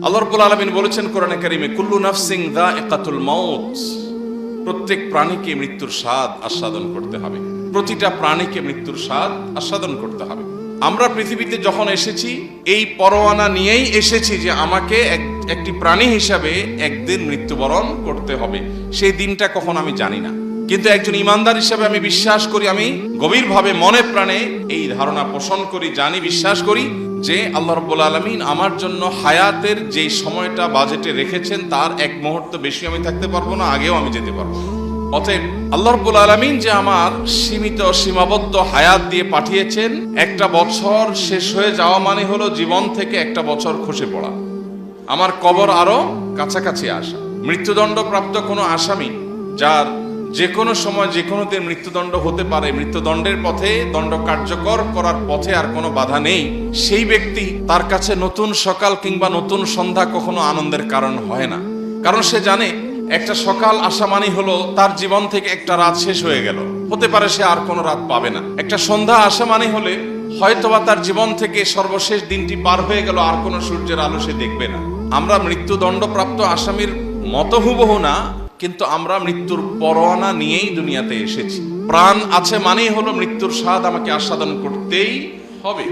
আলামিন বলেছেন কোরআনে কারিমে, কুল্লু নাফসিং দা একাতুল মাউত। প্রত্যেক প্রাণীকে মৃত্যুর স্বাদ আস্বাদন করতে হবে। প্রতিটা প্রাণীকে মৃত্যুর স্বাদ আস্বাদন করতে হবে। আমরা পৃথিবীতে যখন এসেছি, এই পরোয়ানা নিয়েই এসেছি যে আমাকে একটি প্রাণী হিসাবে একদিন মৃত্যুবরণ করতে হবে। সেই দিনটা কখন আমি জানি না। কিন্তু একজন ইমানদার হিসাবে আমি বিশ্বাস করি, আমি গভীরভাবে মনে প্রাণে এই ধারণা পোষণ করি, জানি, বিশ্বাস করি যে আল্লাহ রব্বুল আলমিন আমার জন্য হায়াতের যে সময়টা, বাজেটে রেখেছেন, তার এক মুহূর্ত বেশি আমি থাকতে পারব না, আগেও আমি যেতে পারব অতএব আল্লাহ রব্বুল আলমিন যে আমার সীমিত, সীমাবদ্ধ হায়াত দিয়ে পাঠিয়েছেন, একটা বছর শেষ হয়ে যাওয়া মানে হলো জীবন থেকে একটা বছর খসে পড়া। আমার কবর আরও কাছাকাছি আসা। মৃত্যুদণ্ড প্রাপ্ত কোনো আসামি, যার যে কোনো সময় যে কোনো দিন মৃত্যুদণ্ড হতে পারে। মৃত্যুদণ্ডের পথে দণ্ড কার্যকর করার পথে আর কোনো বাধা নেই। সেই ব্যক্তি তার কাছে নতুন সকাল কিংবা নতুন সন্ধ্যা কখনো আনন্দের কারণ হয় না। কারণ সে জানে, একটা সকাল আসা মানে হলো তার জীবন থেকে একটা রাত শেষ হয়ে গেল। হতে পারে সে আর কোনো রাত পাবে না। একটা সন্ধ্যা আসা মানে হলে হয়তোবা তার জীবন থেকে সর্বশেষ দিনটি পার হয়ে গেল, আর কোনো সূর্যের আলো সে দেখবে না। আমরা মৃত্যুদণ্ডপ্রাপ্ত আসামির মত হুবহু না কিন্তু আমরা মৃত্যুর পরোয়ানা নিয়েই দুনিয়াতে এসেছি। প্রাণ আছে মানেই হলো মৃত্যুর স্বাদ আমাকে আস্বাদন করতেই হবে।